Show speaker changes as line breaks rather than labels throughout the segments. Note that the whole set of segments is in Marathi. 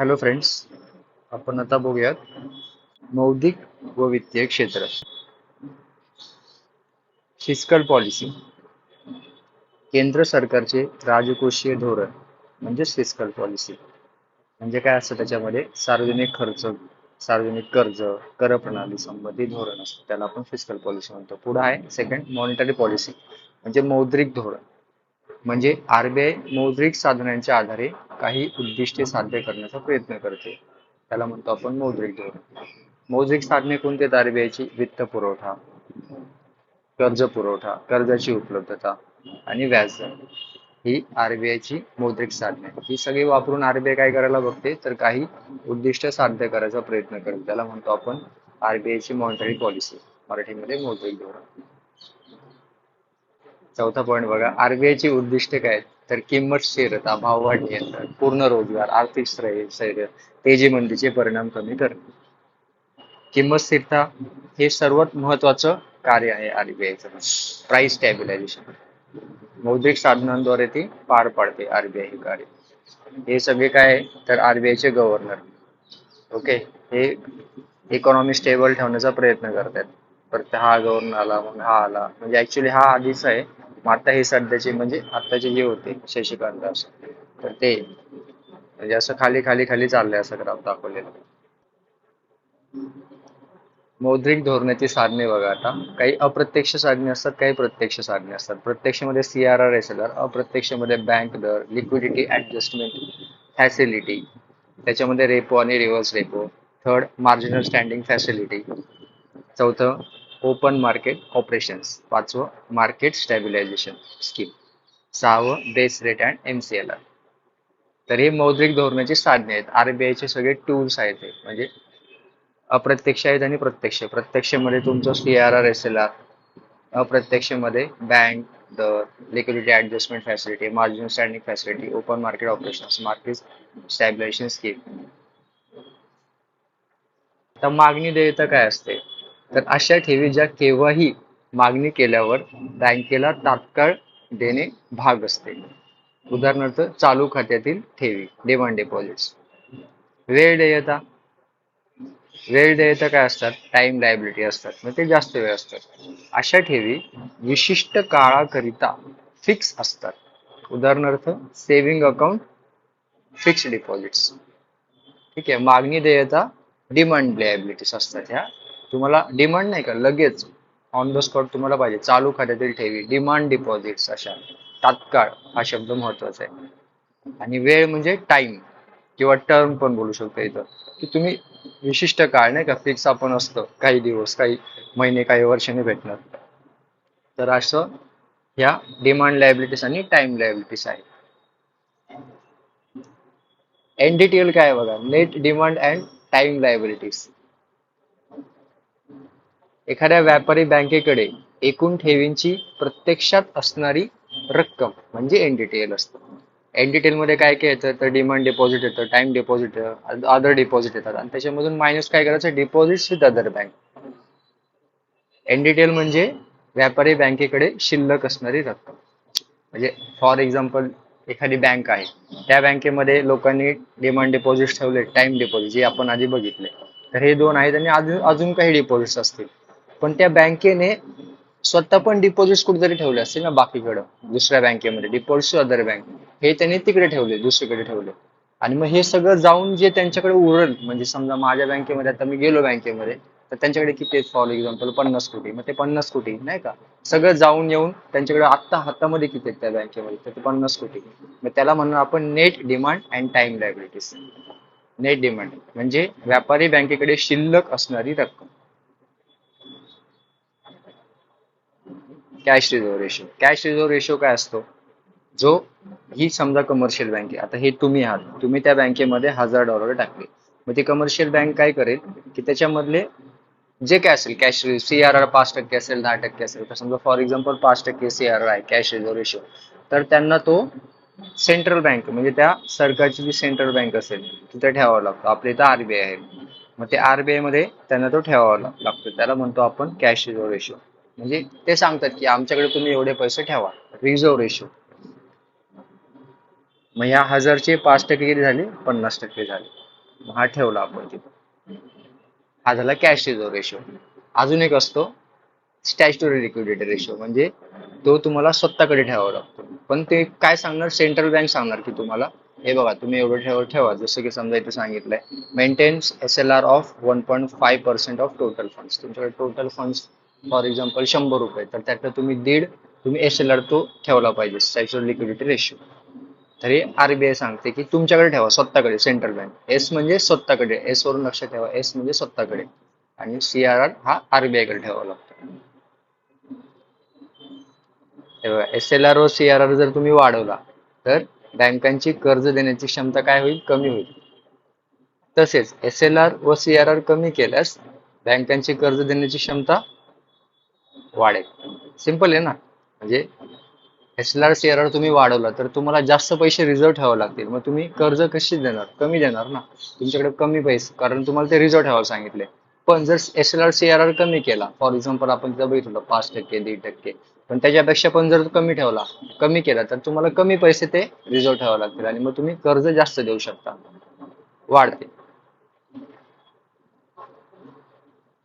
हॅलो फ्रेंड्स आपण आता बघूयात मौद्रिक व वित्तीय क्षेत्र. फिस्कल पॉलिसी केंद्र सरकारचे राजकोषीय धोरण म्हणजेच फिस्कल पॉलिसी म्हणजे काय असतं त्याच्यामध्ये? सार्वजनिक खर्च सार्वजनिक कर्ज कर प्रणाली संबंधी धोरण असतं. त्याला आपण फिस्कल पॉलिसी म्हणतो. पुढे आहे सेकंड मॉनिटरी पॉलिसी म्हणजे मौद्रिक धोरण. म्हणजे आरबीआय मौद्रिक साधनांच्या आधारे काही उद्दिष्टे साध्य करण्याचा प्रयत्न करते. त्याला म्हणतो आपण मौद्रिक धोरण. मौद्रिक साधने कोणती? आहेत आरबीआयची वित्त पुरवठा कर्ज पुरवठा कर्जाची उपलब्धता आणि व्याजदर. ही आरबीआयची मौद्रिक साधने. ही सगळी वापरून आरबीआय काय करायला बघते? तर काही उद्दिष्ट साध्य करायचा प्रयत्न करते. त्याला म्हणतो आपण आरबीआयची मॉनिटरी पॉलिसी मराठीमध्ये मौद्रिक धोरण. चौथा पॉईंट बघा. आरबीआय ची उद्दिष्टे काय आहेत? तर किंमत स्थिरता भाववाढ नियंत्रण पूर्ण रोजगार आर्थिक स्थैर्य स्थैर्य तेजी मंदीचे परिणाम कमी करणे किंमत स्थिरता हे सर्वात महत्वाचं कार्य आहे आरबीआयचं प्राइस स्टॅबिलायझेशन मौद्रिक साधनांद्वारे ती पार पाडते आरबीआय हे कार्य. हे सगळे काय आहे? तर आरबीआय चे गव्हर्नर ओके हे इकॉनॉमी स्टेबल ठेवण्याचा प्रयत्न करतात. परत हा गव्हर्नर आला मग हा आला. म्हणजे ऍक्च्युली हा आधीच आहे. आता हे सध्याचे म्हणजे आताचे हे होते शशिकांत दास तर ते म्हणजे असं खाली खाली खाली चाललंय असं ग्राफ दाखवलेलं. मौद्रिक धोरणाची साधने बघा आता. काही अप्रत्यक्ष साधने असतात काही प्रत्यक्ष साधने असतात. प्रत्यक्षमध्ये C R R S L R अप्रत्यक्षमध्ये bank दर लिक्विडिटी ऍडजस्टमेंट फॅसिलिटी त्याच्यामध्ये रेपो आणि reverse repo third marginal standing facility चौथं ओपन मार्केट ऑपरेशन्स. पाचवं मार्केट स्टॅबिलायझेशन स्कीम. सहावं base rate and M C L R. तर हे मौद्रिक धोरणाची साधने आहेत. आरबीआयचे सगळे टूल्स आहेत हे. म्हणजे अप्रत्यक्ष आहेत आणि प्रत्यक्ष. प्रत्यक्षमध्ये तुमचं C R R S L R. अप्रत्यक्षमध्ये bank दर liquidity adjustment facility marginal standing facility open market operations market stabilisation scheme तर मागणी देयता काय असते? तर अशा ठेवी ज्या केव्हाही मागणी केल्यावर बँकेला तात्काळ देणे भाग असते. उदाहरणार्थ चालू खात्यातील ठेवी डिमांड डिपॉझिट्स वेळ देयता. वेळ देयता काय असतात? टाइम लायबिलिटी असतात. मग ते जास्त वेळ असतात. अशा ठेवी विशिष्ट काळाकरिता फिक्स असतात. उदाहरणार्थ सेव्हिंग अकाउंट फिक्स डिपॉझिट्स ठीक आहे. मागणी देयता डिमांड लायबिलिटीज असतात ह्या. तुम्हाला डिमांड नाही का? लगेच ऑन द स्पॉट तुम्हाला पाहिजे. चालू खात्यातील ठेवी. डिमांड डिपॉझिट्स अशा. तात्काळ हा शब्द महत्त्वाचा आहे. आणि वेळ म्हणजे टाइम किंवा टर्म पण बोलू शकतो इथं. की तुम्ही विशिष्ट काळ नाही का? फिक्स आपण असतं. काही दिवस काही महिने काही वर्षाने भेटणार. तर असं ह्या डिमांड लायबिलिटीज आणि टाइम लायबिलिटीज आहे. एनडीटीएल काय आहे बघा? Net demand and time liabilities एखाद्या व्यापारी बँकेकडे एकूण ठेवींची प्रत्यक्षात असणारी रक्कम म्हणजे एनडीटीएल असतं. एनडीटीएलमध्ये काय काय येतं? तर डिमांड डिपॉझिट येतं टाइम डिपॉझिट अदर डिपॉझिट येतात. आणि त्याच्यामधून मायनस काय करायचं? Deposit with other bank NDTL म्हणजे व्यापारी बँकेकडे शिल्लक असणारी रक्कम. म्हणजे फॉर एक्झाम्पल एखादी बँक आहे. त्या बँकेमध्ये लोकांनी डिमांड डिपॉझिट ठेवले टाइम डिपॉझिट जे आपण आधी बघितले. तर हे दोन आहेत आणि अजून अजून काही डिपॉझिट्स असतील. पण त्या बँकेने स्वतः पण डिपॉझिट कुठेतरी ठेवले असतील ना बाकीकडं दुसऱ्या बँकेमध्ये डिपॉझिट अदर बँक हे त्यांनी तिकडे ठेवले दुसरीकडे ठेवले. आणि मग हे सगळं जाऊन जे त्यांच्याकडे उरल म्हणजे समजा माझ्या बँकेमध्ये आता मी गेलो बँकेमध्ये तर त्यांच्याकडे किती आहेत फॉर एक्झाम्पल पन्नास कोटी. मग ते पन्नास कोटी नाही का? सगळं जाऊन येऊन त्यांच्याकडे आत्ता हातामध्ये किती आहेत त्या बँकेमध्ये? तर ते पन्नास कोटी. मग त्याला म्हणून आपण net demand and time liabilities net demand म्हणजे व्यापारी बँकेकडे शिल्लक असणारी रक्कम. Cash reserve ratio cash reserve ratio काय असतो? जो ही समजा कमर्शियल बँक आहे. आता हे तुम्ही आहात. तुम्ही त्या बँकेमध्ये हजार डॉलर टाकले. मग ती कमर्शियल बँक काय करेल? की त्याच्यामधले जे काय असेल कॅश सी आर आर पाच टक्के असेल दहा टक्के असेल. तर समजा फॉर एक्झाम्पल पाच टक्के सी आर आर आहे कॅश रिझर्व रेशो तर त्यांना तो सेंट्रल बँक म्हणजे त्या सरकारची जी सेंट्रल बँक असेल तिथे ठेवावा लागतो. आपल्या इथं आरबीआय आहे. मग ते आरबीआयमध्ये त्यांना तो ठेवावा लागतो. त्याला म्हणतो आपण कॅश रिझर्व रेशो म्हणजे ते सांगतात की आमच्याकडे तुम्ही एवढे पैसे ठेवा. रिझर्व रेशो मग ह्या हजारचे पाच टक्के किती झाले? पन्नास टक्के झाले. हा ठेवला आपण तिथं. हा झाला कॅश रिझर्व रेशो अजून एक असतो स्टॅच्युटरी लिक्विडिटी रेशो म्हणजे तो तुम्हाला स्वतःकडे ठेवावा लागतो. पण ते काय सांगणार? सेंट्रल बँक सांगणार की तुम्हाला हे बघा तुम्ही एवढं ठेवा ठेवा. जसं की समजा इथे सांगितलंय maintains S L R of one point five percent of total funds तुमच्याकडे टोटल फंड्स फॉर एक्झाम्पल शंभर रुपये. तर त्यातलं तुम्ही दीड तुम्ही एस एल आर तो ठेवला पाहिजे स्टॅच्युटरी लिक्विडिटी रेशो तर हे आरबीआय सांगते की तुमच्याकडे ठेवा स्वतःकडे सेंट्रल बँक एस म्हणजे स्वतःकडे. एस वरून लक्ष ठेवा. एस म्हणजे स्वतःकडे. आणि सी आर आर हा आरबीआयकडे ठेवावा लागतो. एस एल आर व सी आर आर जर तुम्ही वाढवला तर बँकांची कर्ज देण्याची क्षमता काय होईल? कमी होईल. तसेच एस एल आर व सी आर आर कमी केल्यास बँकांची कर्ज देण्याची क्षमता वाढेल. सिंपल आहे ना. म्हणजे एस एल आर सी तुम्ही वाढवला तर तुम्हाला जास्त पैसे रिझर्व ठेवावे लागतील. मग तुम्ही कर्ज कशी देणार? कमी देणार ना. तुमच्याकडे कमी पैसे कारण तुम्हाला ते रिझर्व ठेवायला सांगितले. पण जर एस एल आर सी कमी केला फॉर एक्झाम्पल आपण तिथं बघितलं पाच टक्के दीड टक्के पण त्याच्यापेक्षा पण जर कमी ठेवला कमी केला तर तुम्हाला कमी पैसे ते रिझर्व ठेवावे लागतील आणि मग तुम्ही कर्ज जास्त देऊ शकता. वाढते.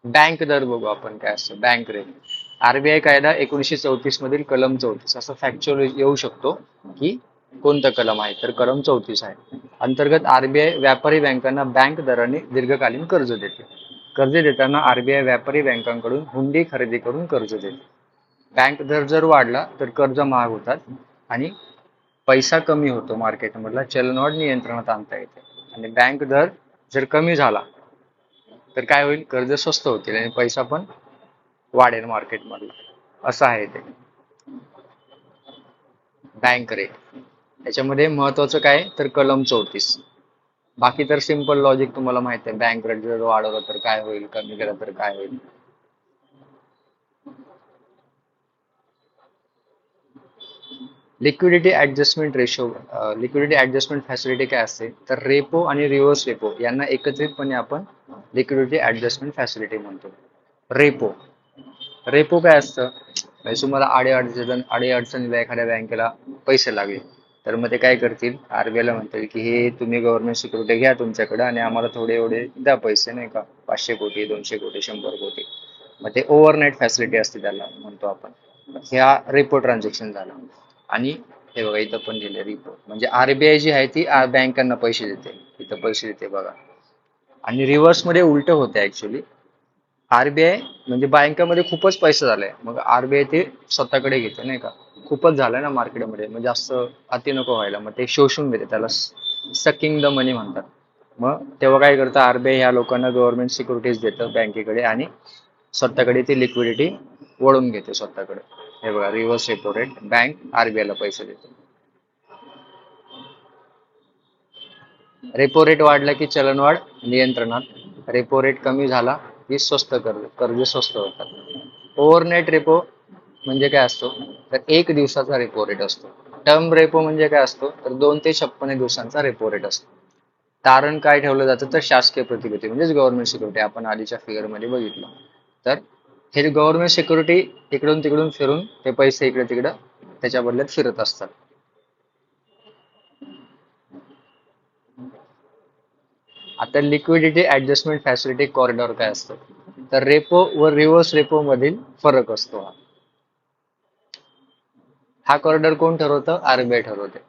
बँक दर बघू आपण काय असतं. बँक रेट आरबीआय कायदा एकोणीसशे चौतीस मधील कलम चौतीस असं फॅक्च्युअल येऊ शकतो की कोणतं कलम आहे. तर कलम चौतीस आहे. अंतर्गत आरबीआय व्यापारी बँकांना बँक दराने दीर्घकालीन कर्ज देते. कर्ज देताना आरबीआय व्यापारी बँकांकडून हुंडी खरेदी करून कर्ज देते. बँक दर जर वाढला तर कर्ज महाग होतात आणि पैसा कमी होतो मार्केटमधला चलनवाढ नियंत्रणात आणता येते. आणि बँक दर जर कमी झाला तर काय होईल? कर्ज स्वस्त होतील आणि पैसा पण वाढेल मार्केटमध्ये. असं आहे ते. बँक रेट याच्यामध्ये महत्वाचं काय? तर कलम चौतीस. बाकी तर सिंपल लॉजिक तुम्हाला माहिती आहे. बँक रेट जर वाढवलं तर काय होईल? कमी केलं तर काय होईल? Liquidity adjustment ratio liquidity adjustment facility काय असते? तर रेपो आणि रिव्हर्स रेपो यांना एकत्रितपणे आपण लिक्विडिटी ऍडजस्टमेंट फॅसिलिटी म्हणतो. रेपो रेपो काय असतं? म्हणजे तुम्हाला आडे अडचण आडे अडचणीला एखाद्या बँकेला पैसे लागले तर मग ते काय करतील? आरबीआयला म्हणतील की हे तुम्ही गव्हर्नमेंट सिक्युरिटी घ्या तुमच्याकडे आणि आम्हाला थोडे एवढे द्या पैसे नाही का? पाचशे कोटी दोनशे कोटी शंभर कोटी. मग ते ओव्हरनाईट फॅसिलिटी असते त्याला म्हणतो आपण. ह्या रेपो ट्रान्झॅक्शन झालं. आणि हे बघा इथं पण दिले रिपो म्हणजे आरबीआय जी आहे ती बँकांना पैसे देते. इथं पैसे देते बघा. आणि रिव्हर्समध्ये उलट होते ऍक्च्युली आरबीआय म्हणजे बँकामध्ये खूपच पैसे झाले. मग आरबीआय ते स्वतःकडे घेते नाही का? खूपच झालंय ना मार्केटमध्ये. मग जास्त अति नको व्हायला. मग ते शोषून घेते त्याला सकिंग द मनी म्हणतात. मग तेव्हा काय करतं आरबीआय ह्या लोकांना गव्हर्नमेंट सिक्युरिटीज देतं बँकेकडे आणि स्वतःकडे ती लिक्विडिटी वळून घेते स्वतःकडे. हे बघा reverse repo rate bank RBI ला पैसे देते. रेपो रेट वाढला की चलनवाढ नियंत्रणात. रेपो रेट कमी झाला की स्वस्त कर्ज कर्ज स्वस्त होतात. ओव्हरनाईट रेपो म्हणजे काय असतो? तर एक दिवसाचा रेपो रेट असतो. टर्म रेपो म्हणजे काय असतो? तर दोन ते छप्पन दिवसांचा रेपो रेट असतो. तारण काय ठेवलं जातं? तर शासकीय प्रतिकृती म्हणजेच गव्हर्नमेंट सिक्युरिटी आपण आधीच्या फिगरमध्ये बघितलं. तर हे गव्हर्नमेंट सिक्युरिटी इकडून तिकडून फिरून ते पैसे इकडे तिकडे त्याच्या बदल्यात फिरत असतात. आता लिक्विडिटी ऍडजस्टमेंट फॅसिलिटी कॉरिडॉर काय असतं? तर रेपो व रिव्हर्स रेपो मधील फरक असतो हा. हा कॉरिडॉर कोण ठरवतं? आरबीआय ठरवते.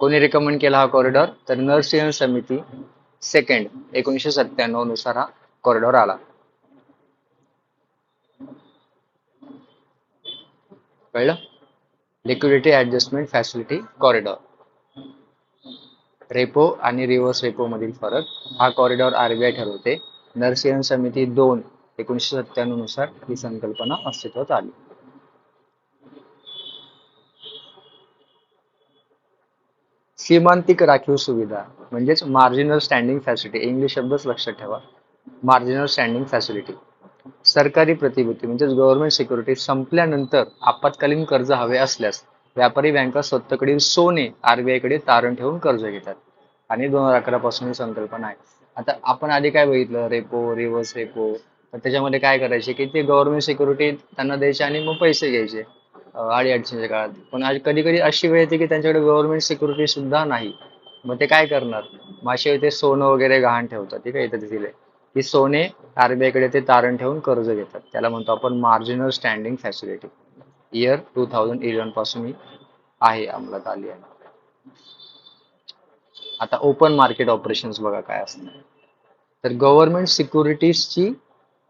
कोणी रिकमेंड केला हा कॉरिडॉर तर नरसिंह समिती सेकंड एकोणीसशे सत्त्याण्णवनुसार हा कॉरिडॉर आला. कळलं? Liquidity adjustment facility corridor repo आणि रिव्हर्स रेपो मधील फरक हा कॉरिडॉर आरबीआय ठरवते. नर्सिंग समिती दोन एकोणीसशे सत्त्याण्णवनुसार ही संकल्पना अस्तित्वात आली. सीमांतिक राखीव सुविधा म्हणजेच मार्जिनल स्टँडिंग फॅसिलिटी इंग्लिश शब्दच लक्षात ठेवा. मार्जिनल स्टँडिंग फॅसिलिटी सरकारी प्रतिभूती म्हणजेच गव्हर्नमेंट सिक्युरिटी संपल्यानंतर आपत्कालीन कर्ज हवे असल्यास व्यापारी बँका स्वतःकडील सोने आरबीआयकडे तारण ठेवून कर्ज घेतात. आणि दोन हजार अकरा पासून ही संकल्पना आहे. आता आपण आधी काय बघितलं? Repo reverse repo. तर त्याच्यामध्ये काय करायचे की ते गव्हर्नमेंट सिक्युरिटी त्यांना द्यायचे आणि मग पैसे घ्यायचे. अडी अडचणीच्या काळात. पण आज कधी कधी अशी वेळ येते की त्यांच्याकडे गव्हर्नमेंट सिक्युरिटी सुद्धा नाही. मग ते काय करणार? मासे ते सोनं वगैरे गहाण ठेवतात. ठीक आहे इथे दिले की सोने आरबीआयकडे ते तारण ठेवून कर्ज घेतात. त्याला म्हणतो आपण marginal standing facility year two thousand इलेवनपासून ही आहे अंमलात आली आहे. आता ओपन मार्केट ऑपरेशन्स बघा काय असणार. तर गव्हर्नमेंट सिक्युरिटीजची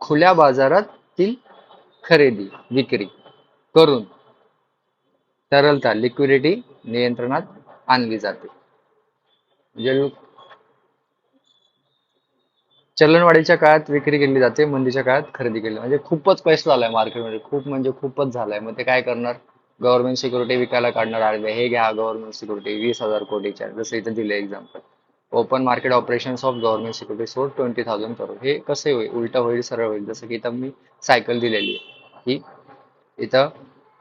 खुल्या बाजारातील खरेदी विक्री करून तरलता लिक्विडिटी नियंत्रणात आणली जाते. म्हणजे चलनवाढीच्या काळात विक्री केली जाते मंदीच्या काळात खरेदी केली म्हणजे खूपच पैसा झालाय मार्केटमध्ये. खूप म्हणजे खूपच झालाय. मग ते काय करणार? गव्हर्नमेंट सिक्युरिटी विकायला काढणार आरबीआय हे घ्या गव्हर्नमेंट सिक्युरिटी वीस हजार कोटीच्या. जसं इथे दिले example open market operations of government security सोड ट्वेंटी थाउजंड करोड हे कसे होईल? उलटं होईल सरळ होईल. जसं की इथं मी सायकल दिलेली आहे. ही इथं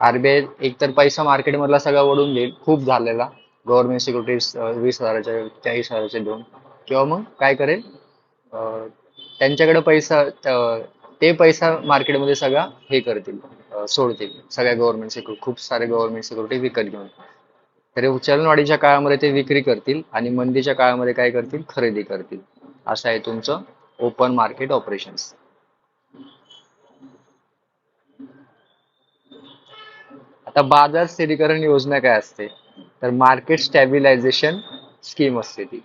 आरबीआय एकतर पैसा मार्केटमधला सगळा वडून घेईल. खूप झालेला. गव्हर्नमेंट सिक्युरिटीज वीस हजाराच्या चाळीस हजाराचे दोन किंवा मग काय करेल? त्यांच्याकडे पैसा ते पैसा मार्केटमध्ये सगळा हे करतील सोडतील. सगळ्या गव्हर्नमेंट सिक्युरिटी खूप सारे गव्हर्नमेंट सिक्युरिटी विकत घेऊन. तर चलनवाढीच्या काळामध्ये ते विक्री करतील आणि मंदीच्या काळामध्ये काय करतील? खरेदी करतील. असं आहे तुमचं ओपन मार्केट ऑपरेशन्स आता बाजार स्थिरीकरण योजना काय असते? तर मार्केट स्टॅबिलायझेशन स्कीम असते ती.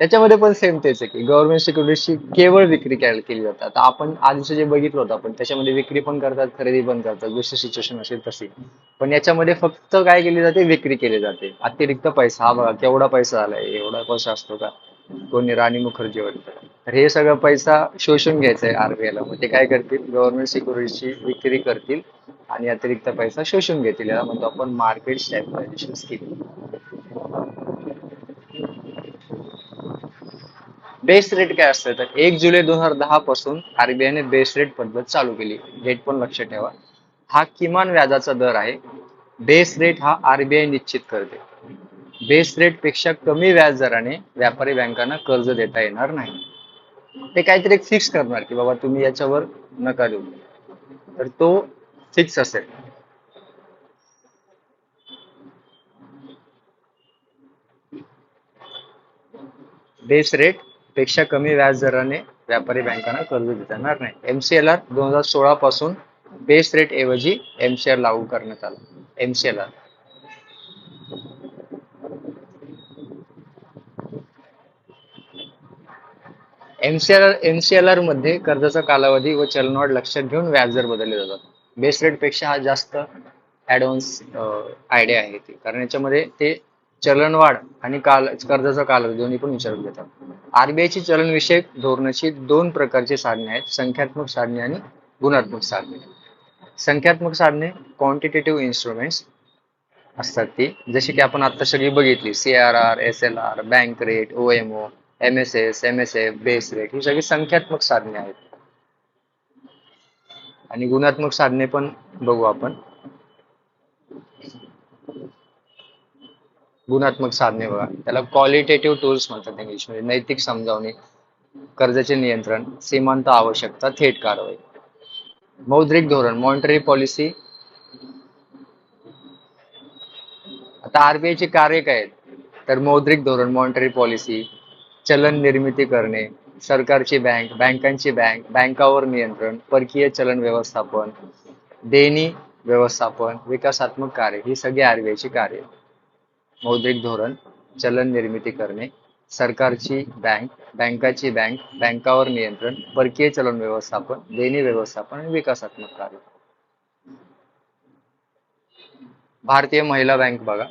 त्याच्यामध्ये पण सेम तेच आहे की गव्हर्नमेंट सिक्युरिटीजची केवळ विक्री केली जाते आता आपण आधीचं जे बघितलं होतं आपण त्याच्यामध्ये विक्री पण करतात खरेदी पण करतात जशी सिच्युएशन असेल तशी. पण याच्यामध्ये फक्त काय केली जाते? विक्री केली जाते. अतिरिक्त पैसा. हा बघा केवढा पैसा आलाय? एवढा पैसा असतो का? कोणी राणी मुखर्जी तर हे सगळं पैसा शोषून घ्यायचा आहे आरबीआय ला. मग ते काय करतील? गव्हर्नमेंट सिक्युरिटीची विक्री करतील आणि अतिरिक्त पैसा शोषून घेतील. याला म्हणतो आपण market stabilisation scheme base rate काय असतं तर एक जुलै दोन हजार दहा पासून आरबीआयने बेस रेट पद्धत चालू केली. डेट पण लक्षात ठेवा. हा किमान व्याजाचा दर आहे. बेस रेट हा आरबीआय निश्चित करते. बेस रेटपेक्षा कमी व्याज दराने व्यापारी बँकांना कर्ज देता येणार नाही. ते काहीतरी फिक्स करणार की बाबा तुम्ही याच्यावर नका देऊ. तर तो फिक्स असेल. बेस रेट पेक्षा कमी व्याज दराने व्यापारी बँकांना कर्ज देता येणार नाही एमसीएलआर दोन हजार सोळा पासून बेस रेट ऐवजी एमसीआर लागू करण्यात आला. एमसीएलआर एमसीआर एमसीएलआरमध्ये कर्जाचा कालावधी व चलनवाढ लक्षात घेऊन व्याजदर बदलले जातात. बेस रेटपेक्षा हा जास्त ऍडव्हान्स आयडिया आहे ती. कारण याच्यामध्ये ते चलनवाढ आणि काल कर्जाचा कालावधी दोन्ही पण विचारून घेतात. आरबीआयची चलनविषयक धोरणाची दोन प्रकारची साधने आहेत. संख्यात्मक साधने आणि गुणात्मक साधने. संख्यात्मक साधने क्वांटिटेटिव्ह इन्स्ट्रुमेंट्स असतात ती. जशी की आपण आता सगळी बघितली C R R S L R bank rate O M O M S S M S F base rate ही सगळी संख्यात्मक साधने आहेत. आणि गुणात्मक साधने पण बघू आपण. गुणात्मक साधने बघा. त्याला क्वालिटेटिव्ह टूल्स म्हणतात इंग्लिशमध्ये नैतिक समजावणी कर्जाचे नियंत्रण सीमांत आवश्यकता थेट कारवाई. मौद्रिक धोरण मॉनिटरी पॉलिसी आता आरबीआय चे कार्य काय आहेत? तर मौद्रिक धोरण मॉनिटरी पॉलिसी चलन निर्मिती करणे सरकारची बँक बँकांची बँक बँकावर नियंत्रण परकीय चलन व्यवस्थापन देणी व्यवस्थापन विकासात्मक कार्य ही सगळी आरबीआय ची कार्य आहेत. मौद्रिक धोरण चलन निर्मिती करणे सरकारची बँक बँकाची बँक बँकावर नियंत्रण परकीय चलन व्यवस्थापन देणी व्यवस्थापन आणि विकासात्मक कार्य. भारतीय महिला बँक बघा.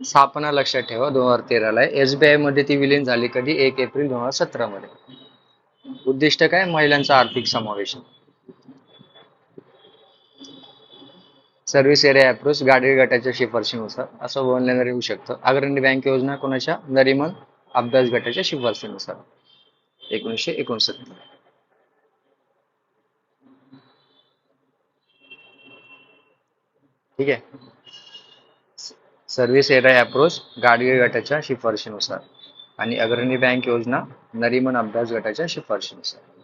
स्थापना लक्षात ठेवा दोन हजार तेराला एसबीआयमध्ये ती विलीन झाली कधी? एक एप्रिल दोन हजार सतरा मध्ये उद्दिष्ट काय? महिलांचा आर्थिक समावेश. सर्व्हिस एरिया अप्रोच गाडी गटाच्या शिफारशीनुसार असं वर्णन येऊ शकतं. अग्रणी बँक योजना कोणाच्या? नरिमन अभ्यास गटाच्या शिफारशीनुसार. एकोणीसशे एकोणसत्तर ठीक आहे. सर्व्हिस एरिया अप्रोच गाडगे गटाच्या शिफारशीनुसार. आणि अग्रणी बँक योजना नरिमन अभ्यास गटाच्या शिफारशीनुसार.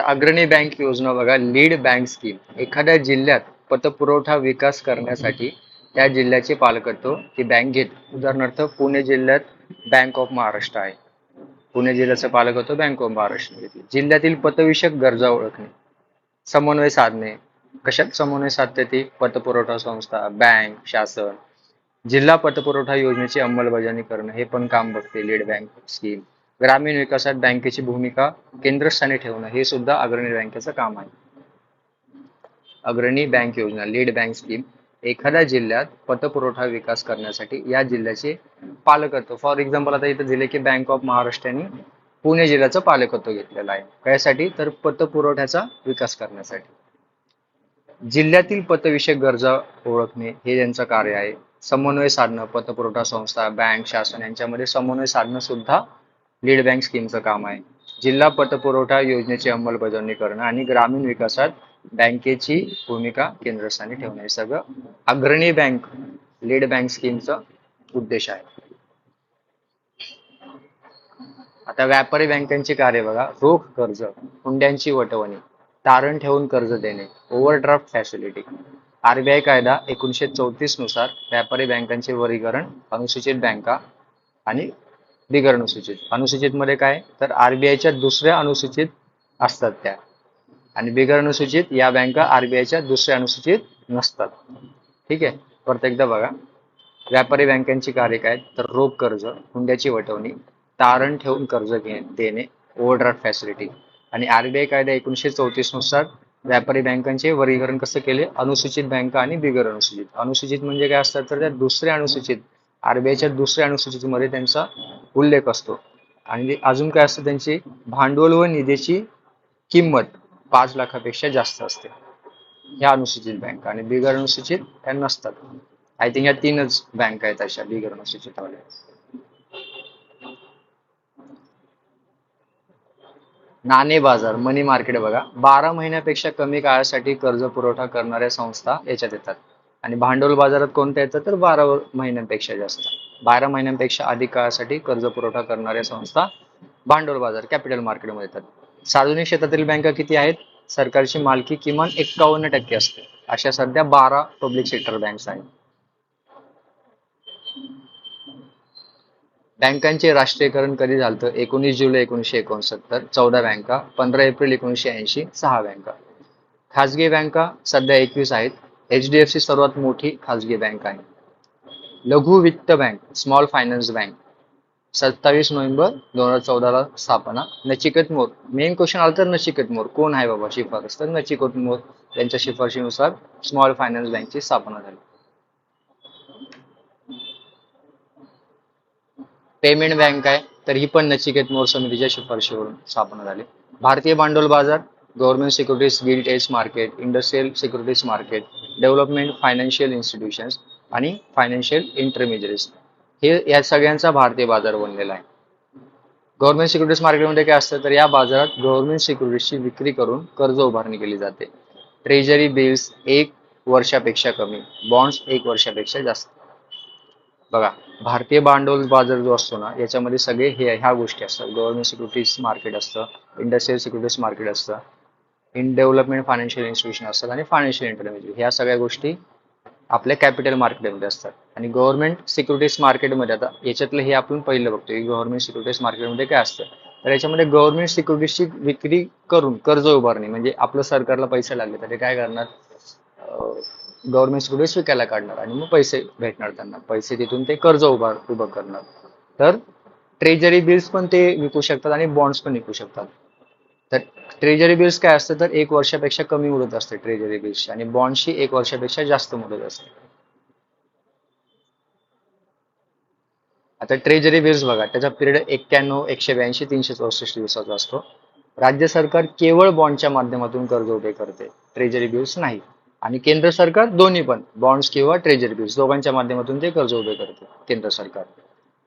आता अग्रणी बँक योजना बघा लीड बँक स्कीम. एखाद्या जिल्ह्यात पतपुरवठा विकास करण्यासाठी त्या जिल्ह्याचे पालकत्व ती बँक घेत. उदाहरणार्थ पुणे जिल्ह्यात बँक ऑफ महाराष्ट्र आहे. पुणे जिल्ह्याचं पालकत्व बँक ऑफ महाराष्ट्र. घेते जिल्ह्यातील पतविषयक गरजा ओळखणे समन्वय साधणे. कशात समन्वय साधते ती? पतपुरवठा संस्था बँक शासन. जिल्हा पतपुरवठा योजनेची अंमलबजावणी करणं हे पण काम बघते लीड बँक स्कीम. ग्रामीण विकासात बँकेची भूमिका केंद्रस्थानी ठेवणं हे सुद्धा अग्रणी बँकेचं काम आहे. अग्रणी बँक योजना लीड बँक स्कीम एखाद्या जिल्ह्यात पतपुरवठा विकास करण्यासाठी या जिल्ह्याचे पालकत्व. फॉर एक्झाम्पल आता इथं दिले की बँक ऑफ महाराष्ट्राने पुणे जिल्ह्याचं पालकत्व घेतलेलं आहे. कशासाठी? तर पतपुरवठ्याचा विकास करण्यासाठी. जिल्ह्यातील पतविषयक गरजा ओळखणे हे त्यांचं कार्य आहे. समन्वय साधणं पतपुरवठा संस्था बँक शासन यांच्यामध्ये समन्वय साधणं सुद्धा लीड बँक स्कीमचं काम आहे. जिल्हा पतपुरवठा योजनेची अंमलबजावणी करणं आणि ग्रामीण विकासात बँकेची भूमिका केंद्रस्थानी ठेवणं हे सगळं अग्रणी बँक लीड बँक स्कीमचा उद्देश आहे. आता व्यापारी बँकांची कार्य बघा. रोख कर्ज हुंड्यांची वटवणी तारण ठेवून कर्ज देणे ओव्हरड्राफ्ट फॅसिलिटी. आरबीआय कायदा एकोणीशे चौतीसनुसार व्यापारी बँकांचे वर्गीकरण अनुसूचित बँका आणि बिगर अनुसूचित. अनुसूचित मध्ये काय? तर आरबीआयच्या दुसऱ्या अनुसूचित असतात त्या. आणि बिगर अनुसूचित या बँका आरबीआयच्या दुसऱ्या अनुसूचित नसतात. ठीक आहे? परत एकदा बघा. व्यापारी बँकांची कार्य काय? तर रोख कर्ज हुंड्याची वटवणी तारण ठेवून कर्ज घे देणे ओव्हरड्राफ्ट फॅसिलिटी आणि आरबीआय कायदा एकोणीशे चौतीसनुसार व्यापारी बँकांचे वर्गीकरण कसं केले? अनुसूचित बँका आणि बिगर अनुसूचित. अनुसूचित म्हणजे काय असतात? तर त्या दुसऱ्या अनुसूचित आरबीआयच्या दुसऱ्या अनुसूचित मध्ये त्यांचा उल्लेख असतो. आणि अजून काय असतं त्यांची भांडवल व निधीची किंमत पाच लाखापेक्षा जास्त असते. ह्या अनुसूचित बँका आणि बिगर अनुसूचित ह्या नसतात. आय थिंक ह्या तीनच बँक आहेत अशा बिगर अनुसूचित वाल्या नाणे बाजार मनी मार्केट बघा. बारा महिन्यापेक्षा कमी काळासाठी कर्ज पुरवठा करणाऱ्या संस्था याच्यात येतात. आणि भांडवल बाजारात कोणत्या येतात तर बारा महिन्यांपेक्षा जास्त. बारा महिन्यांपेक्षा अधिक काळासाठी कर्ज पुरवठा करणाऱ्या संस्था भांडवल बाजार कॅपिटल मार्केटमध्ये येतात. सार्वजनिक क्षेत्रातील बँका किती आहेत? सरकारची मालकी किमान एक्कावन्न टक्के असते. अशा सध्या बारा पब्लिक सेक्टर बँक्स आहेत. बँकांचे राष्ट्रीयकरण कधी झालं एकोणीस जुलै एकोणीसशे एकोणसत्तर चौदा बँका पंधरा एप्रिल एकोणीसशे ऐंशी सहा बँका. खाजगी बँका सध्या एकवीस आहेत. एच डी एफ सी सर्वात मोठी खाजगी बँक आहे. लघु वित्त बँक स्मॉल फायनान्स बँक. सत्तावीस नोव्हेंबर दोन हजार चौदाला स्थापना. नचिकेत मोर. मेन क्वेश्चन आलं तर नचिकेत मोर. कोण आहे बाबा शिफारस? तर नचिकेत मोर. यांच्या शिफारशीनुसार स्मॉल फायनान्स बँकची स्थापना झाली. पेमेंट बँक आहे तर ही पण नचिकेत मोर समितीच्या शिफारशीवरून स्थापना झाली. भारतीय भांडवल बाजार government securities gilt edge market industrial securities market development financial institutions आणि फायनान्शियल इंटरमिजिएट्स हे या सगळ्यांचा भारतीय बाजार बनलेला आहे. गव्हर्नमेंट सिक्युरिटीज मार्केटमध्ये काय असतं तर या बाजारात गव्हर्नमेंट सिक्युरिटीजची विक्री करून कर्ज उभारणी केली जाते. ट्रेजरी बिल्स एक वर्षापेक्षा कमी बॉन्ड्स एक वर्षापेक्षा जास्त. बघा भारतीय भांडवल बाजार जो असतो ना याच्यामध्ये सगळे हे ह्या गोष्टी असतात. गव्हर्नमेंट सिक्युरिटीज मार्केट असतं इंडस्ट्रियल सिक्युरिटीज मार्केट असतं इन डेव्हलपमेंट फायनान्शियल इन्स्टिट्यूशन असतात आणि फायनान्शियल इंटरमिजिएट ह्या सगळ्या गोष्टी आपल्या कॅपिटल मार्केटमध्ये असतात. आणि गव्हर्नमेंट सिक्युरिटीज मार्केटमध्ये आता याच्यातलं हे आपण पहिलं बघतो की गव्हर्नमेंट सिक्युरिटीज मार्केटमध्ये काय असतं? तर याच्यामध्ये गव्हर्नमेंट सिक्युरिटीजची विक्री करून कर्ज उभारणी म्हणजे आपलं सरकारला पैसे लागले तर ते काय करणार? गव्हर्नमेंट सिक्युरिटीज विकायला काढणार आणि मग पैसे भेटणार त्यांना. पैसे तिथून ते कर्ज उभार उभं करणार. तर ट्रेजरी बिल्स पण ते विकू शकतात आणि बॉन्ड्स पण विकू शकतात. तर ट्रेजरी बिल्स काय असतं तर एक वर्षापेक्षा कमी मुदत असते ट्रेजरी बिल्सची आणि बॉन्डशी एक वर्षापेक्षा जास्त मुदत असते. आता ट्रेजरी बिल्स बघा त्याचा पिरियड एक्क्याण्णव एकशे ब्याऐंशी तीनशे चौसष्ट दिवसाचा असतो. राज्य सरकार केवळ बॉन्डच्या माध्यमातून कर्ज उभे करते ट्रेजरी बिल्स नाही. आणि केंद्र सरकार दोन्ही पण बॉन्ड्स किंवा ट्रेजरी बिल्स दोघांच्या माध्यमातून ते कर्ज उभे करते केंद्र सरकार.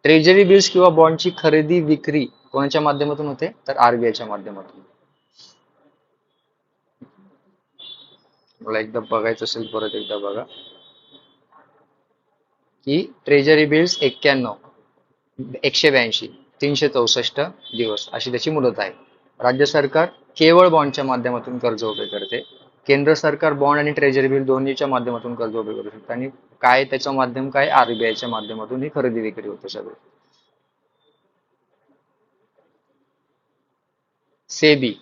ट्रेजरी बिल्स किंवा बॉन्डची खरेदी विक्री कोणाच्या माध्यमातून होते? तर आरबीआयच्या माध्यमातून. मला एकदा बघायचं असेल परत एकदा बघा. की ट्रेजरी बिल्स एक्क्याण्णव एकशे ब्याऐंशी तीनशे चौसष्ट दिवस अशी त्याची मुदत आहे. राज्य सरकार केवळ बॉन्डच्या माध्यमातून कर्ज उभे करते. केंद्र सरकार बॉन्ड आणि ट्रेजरी बिल दोन्हीच्या माध्यमातून कर्ज उभे करू शकते. आणि काय त्याचं माध्यम काय आरबीआयच्या माध्यमातून ही खरेदी विक्री होते सगळे. सेबी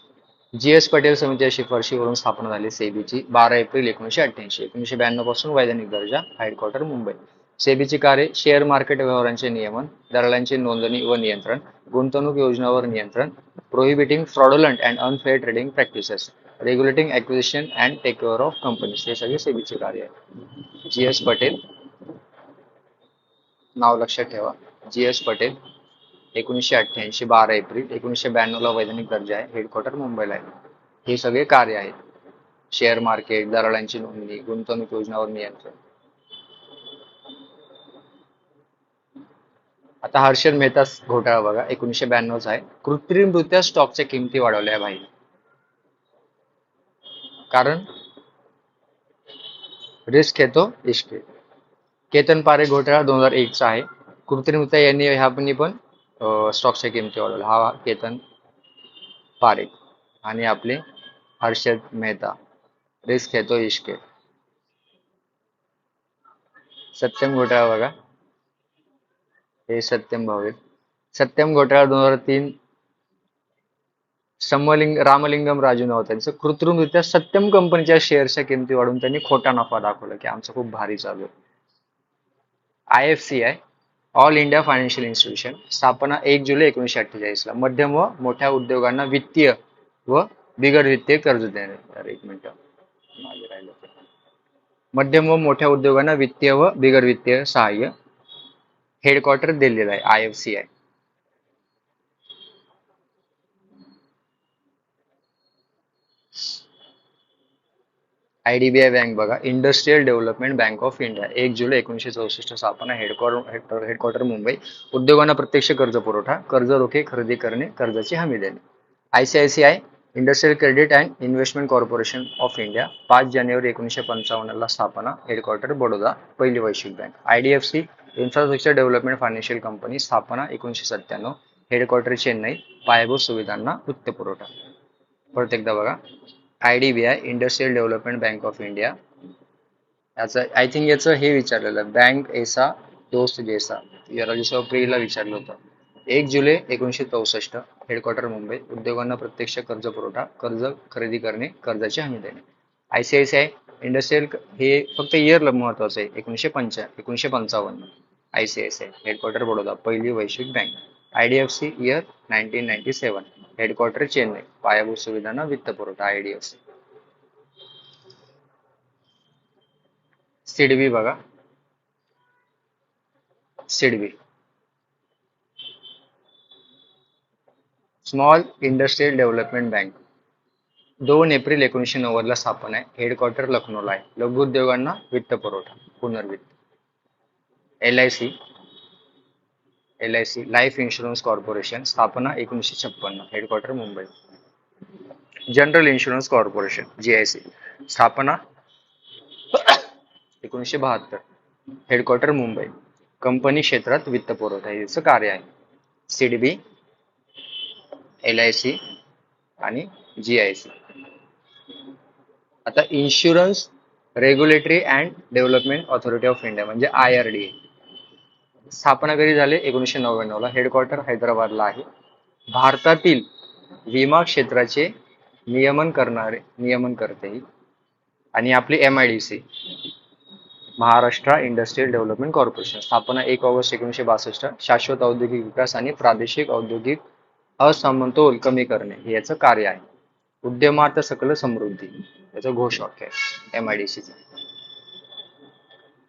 जी एस पटेल समितीच्या शिफारशीवरून स्थापना झाली सेबीची बारा एप्रिल एकोणीशे अठ्ठ्याऐंशी एकोणीशे ब्याण्णवपासून वैधानिक दर्जा हेडक्वार्टर मुंबई. सेबीची कार्य शेअर मार्केट व्यवहारांचे नियमन दलालांची नोंदणी व नियंत्रण गुंतवणूक योजनावर नियंत्रण prohibiting fraudulent and unfair trading practices regulating acquisition and takeover of companies हे सगळे सेबीचे कार्य आहे. जी एस पटेल नाव लक्षात ठेवा. जी एस पटेल एकोणीसशे अठ्ठ्याऐंशी बारा एप्रिल एकोणीसशे ब्याण्णवला वैधानिक दर्जा आहे. हेडक्वार्टर मुंबईला आहे. हे सगळे कार्य आहेत. शेअर मार्केट दलालांची नोंदणी गुंतवणूक योजनावर नियंत्रण. आता हर्षद मेहता घोटाळा बघा. एकोणीसशे ब्याण्णवचा आहे. कृत्रिमरित्या स्टॉकच्या किमती वाढवल्या भाई. कारण रिस्क येतो इश्क केतन पारे घोटाळा दोन हजार एकचा आहे. कृत्रिमरित्या यांनी ह्यापणी पण स्टॉकच्या किमती वाढवल्या हा केतन पारेख आणि आपले हर्षद मेहता. रिस्क घेतो इश्के. सत्यम घोटाळा बघा. हे सत्यम भावे सत्यम घोटाळा दोन हजार तीन समलिंग रामलिंगम राजू नाव त्यांचं. कृत्रिमरित्या सत्यम कंपनीच्या शेअर्सच्या किमती वाढून त्यांनी खोटा नफा दाखवला की आमचं खूप भारी चालू आहे. आय एफ सी आहे ऑल इंडिया फायनान्शियल इन्स्टिट्यूशन स्थापना एक जुलै एकोणीशे अठ्ठेचाळीस ला. मध्यम व मोठ्या उद्योगांना वित्तीय व बिगर वित्तीय कर्ज देणे. एक मिनिट मागे राहिलं मध्यम व मोठ्या उद्योगांना वित्तीय व बिगर वित्तीय सहाय्य. हेडक्वार्टर दिलेलं आहे I F C I IDBI bank बघा industrial development bank of India एक जुलै एकोणीशे चौसष्ट स्थापना हेडक्वार्टर हेडक्वार्टर मुंबई उद्योगांना प्रत्यक्ष कर्ज पुरवठा कर्ज रोखे खरेदी करणे कर्जाची हमी देणे. ICICI industrial credit and investment corporation of India पाच जानेवारी एकोणीशे पंचावन्नला स्थापना हेडक्वार्टर बडोदा पहिली वैश्विक bank. IDFC infrastructure development financial company स्थापना एकोणीशे सत्त्याण्णव हेडक्वार्टर चेन्नई पायाभूत सुविधांना वित्तपुरवठा. परत एकदा बघा. I D B I industrial development bank of India याचं आय थिंक याचं हे विचारलेलं बँक एसा दोस्त जेसा या राजेश्वर प्रियला विचारलं होतं. एक जुलै एकोणीशे चौसष्ट हेडक्वार्टर मुंबई. उद्योगांना प्रत्यक्ष कर्ज पुरवठा कर्ज खरेदी करणे कर्जाची हमी देणे. I C I C I industrial हे फक्त इयरला महत्वाचं आहे. एकोणीशे पंचा एकोणीशे पंचावन्न I C I C I headquarter Baroda पहिली वैश्विक bank I D F C year nineteen ninety seven headquarter Chennai पायाभूत सुविधांना वित्तपुरवठा I D F C. SIDBI बघा. SIDBI small industrial development bank. दोन एप्रिल एकोणीसशे नव्वद ला स्थापना आहे. हेडक्वार्टर लखनौला आहे. लघुउद्योगांना वित्त पुरवठा पुनर्वित्त. L I C. L I C life insurance corporation स्थापना एकोणीसशे छप्पन्न headquarter Mumbai. General insurance corporation G I C. स्थापना एकोणीसशे बहात्तर हेडक्वार्टर मुंबई. कंपनी क्षेत्रात वित्त पुरवठा हे याचं कार्य आहे. सीडबी एल आय सी आणि जी आय सी. आता insurance regulatory and development authority of India म्हणजे आय आर डी स्थापना कधी झाले? एकोणीसशे नव्याण्णवला. हेडक्वार्टर हैदराबादला आहे. भारतातील विमा क्षेत्राचे नियमन करणारे नियमन करते ही. आणि आपली M I D C Maharashtra industrial development corporation स्थापना एक ऑगस्ट एकोणीसशे बासष्ट. शाश्वत औद्योगिक विकास आणि प्रादेशिक औद्योगिक असमतोल कमी करणे हे याचं कार्य आहे. उद्यमार्थ सकल समृद्धी. याचं घोषवाक्य आहे. एम आय डी सीचं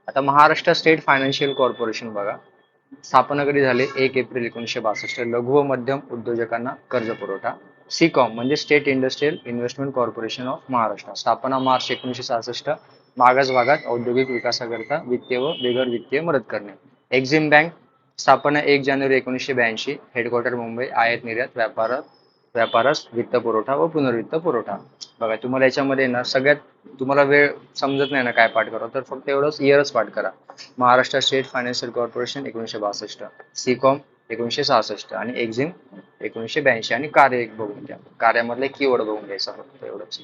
आता महाराष्ट्र स्टेट फायनान्शियल कॉर्पोरेशन बघा स्थापना कधी झाली एक एप्रिल एकोणीसशे बासष्ट लघु व मध्यम उद्योजकांना कर्ज पुरवठा सीकॉम म्हणजे state industrial investment corporation of Maharashtra स्थापना मार्च एकोणीसशे सहासष्ट मागास भागात औद्योगिक विकासाकरता वित्तीय व बिगर वित्तीय मदत करणे. एक्झिम बँक स्थापना एक जानेवारी एकोणीसशे ब्याऐंशी हेडक्वार्टर मुंबई आयात निर्यात व्यापारात व्यापारास वित्त पुरवठा व पुनर्वित्त पुरवठा. बघा तुम्हाला याच्यामध्ये ना सगळ्यात तुम्हाला वेळ समजत नाही ना काय पाठ करा तर फक्त एवढंच इयरच पाठ करा. महाराष्ट्र स्टेट फायनान्शियल कॉर्पोरेशन एकोणीसशे बासष्ट सीकॉम एकोणीसशे सहासष्ट आणि एक्झिम एकोणीसशे ब्याऐंशी. आणि कार्य एक बघून घ्या. कार्यामधले कीवर्ड बघून घ्यायचा फक्त एवढंच.